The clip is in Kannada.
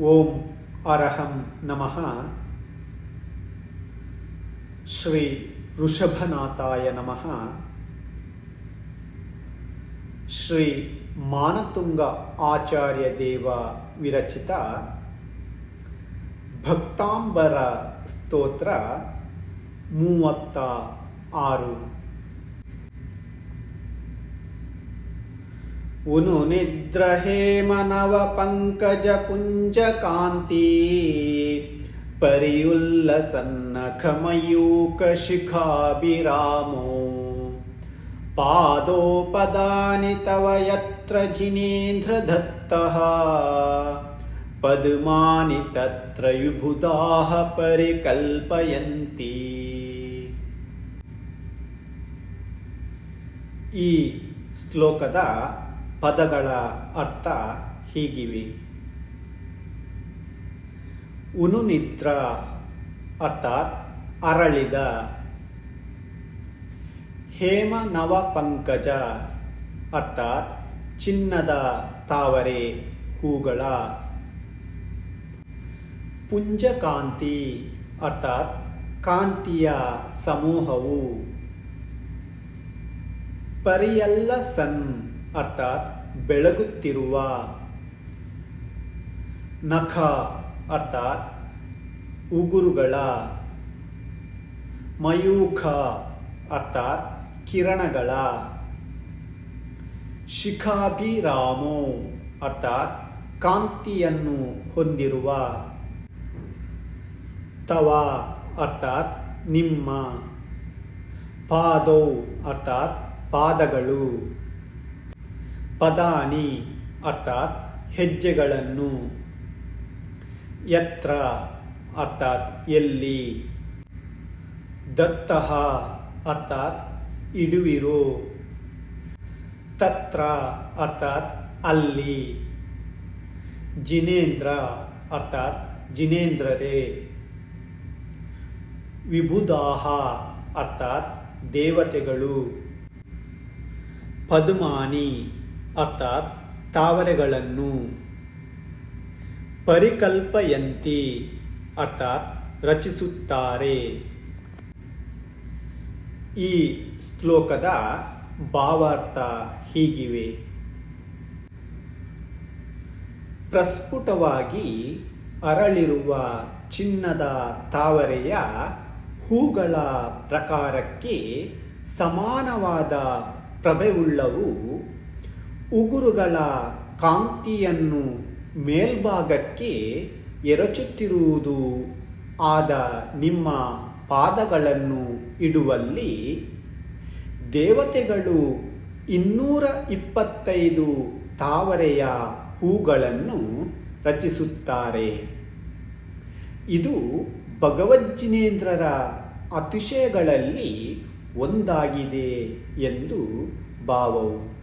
ಓಂ ಅರಹಂ ನಮಃ. ಶ್ರೀ ಋಷಭನಾಥಾಯ ನಮಃ. ಶ್ರೀ ಮಾನತುಂಗ ಆಚಾರ್ಯ ದೇವ ವಿರಚಿತ ಭಕ್ತಾಂಬರ ಸ್ತೋತ್ರ ಮೂವತ್ತ ಆರು ಉನು ನಿದ್ರ ಹೇಮನವ ಪಂಕಜ ಪುಂಜ ಕಾಂತಿ ಪರಿಯುಲ್ಲಸನ್ನ ಖಮಯೂಕ ಶಿಖಾಭಿರಾಮೋ ಪಾದೋಪದಾನಿ ತವ ಯತ್ರ ಜಿನೇಂದ್ರ ದತ್ತಃ ಪದ್ಮಾನಿ ತತ್ರ ವಿಭುಧಾಃ ಪರಿಕಲ್ಪಯಂತಿ ಈ ಶ್ಲೋಕದ ಪದಗಳ ಅರ್ಥ ಹೀಗಿವೆ. ಉನುನಿದ್ರ ಅರ್ಥಾತ್ ಅರಳಿದ. ಹೇಮ ನವ ಪಂಕಜ ಅರ್ಥಾತ್ ಚಿನ್ನದ ತಾವರೆ ಹೂಗಳ. ಪುಂಜಕಾಂತಿ ಅರ್ಥಾತ್ ಕಾಂತಿಯ ಸಮೂಹವು. ಪರಿಯಲ್ಲ ಸನ್ ಅರ್ಥಾತ್ ಬೆಳಗುತ್ತಿರುವ. ನಖ ಅರ್ಥಾತ್ ಉಗುರುಗಳ. ಮಯೂಖ ಅರ್ಥಾತ್ ಕಿರಣಗಳ. ಶಿಖಾಭಿರಾಮೋ ಅರ್ಥಾತ್ ಕಾಂತಿಯನ್ನು ಹೊಂದಿರುವ. ತವ ಅರ್ಥಾತ್ ನಿಮ್ಮ. ಪಾದೌ ಅರ್ಥಾತ್ ಪಾದಗಳು. ಪದಾನಿ ಅರ್ಥಾತ್ ಹೆಜ್ಜೆಗಳನ್ನು. ಯತ್ರ ಅರ್ಥಾತ್ ಎಲ್ಲಿ. ದತ್ತಃ ಅರ್ಥಾತ್ ಇಡುವಿರೋ. ತತ್ರ ಅರ್ಥಾತ್ ಅಲ್ಲಿ. ಜಿನೇಂದ್ರ ಅರ್ಥಾತ್ ಜಿನೇಂದ್ರರೇ. ವಿಬುಧಾಹ ಅರ್ಥಾತ್ ದೇವತೆಗಳು. ಪದ್ಮಾನಿ ಅರ್ಥಾತ್ ತಾವರೆಗಳನ್ನು. ಪರಿಕಲ್ಪಯಂತಿ ಅರ್ಥಾತ್ ರಚಿಸುತ್ತಾರೆ. ಈ ಶ್ಲೋಕದ ಭಾವಾರ್ಥ ಹೀಗಿವೆ. ಪ್ರಸ್ಫುಟವಾಗಿ ಅರಳಿರುವ ಚಿನ್ನದ ತಾವರೆಯ ಹೂಗಳ ಪ್ರಕಾರಕ್ಕೆ ಸಮಾನವಾದ ಪ್ರಭೆವುಳ್ಳವು ಉಗುರುಗಳ ಕಾಂತಿಯನ್ನು ಮೇಲ್ಭಾಗಕ್ಕೆ ಎರಚುತ್ತಿರುವುದು ಆದ ನಿಮ್ಮ ಪಾದಗಳನ್ನು ಇಡುವಲ್ಲಿ ದೇವತೆಗಳು ಇನ್ನೂರ ಇಪ್ಪತ್ತೈದು ತಾವರೆಯ ಹೂಗಳನ್ನು ರಚಿಸುತ್ತಾರೆ. ಇದು ಭಗವಜ್ಜಿನೇಂದ್ರರ ಅತಿಶಯಗಳಲ್ಲಿ ಒಂದಾಗಿದೆ ಎಂದು ಭಾವವು.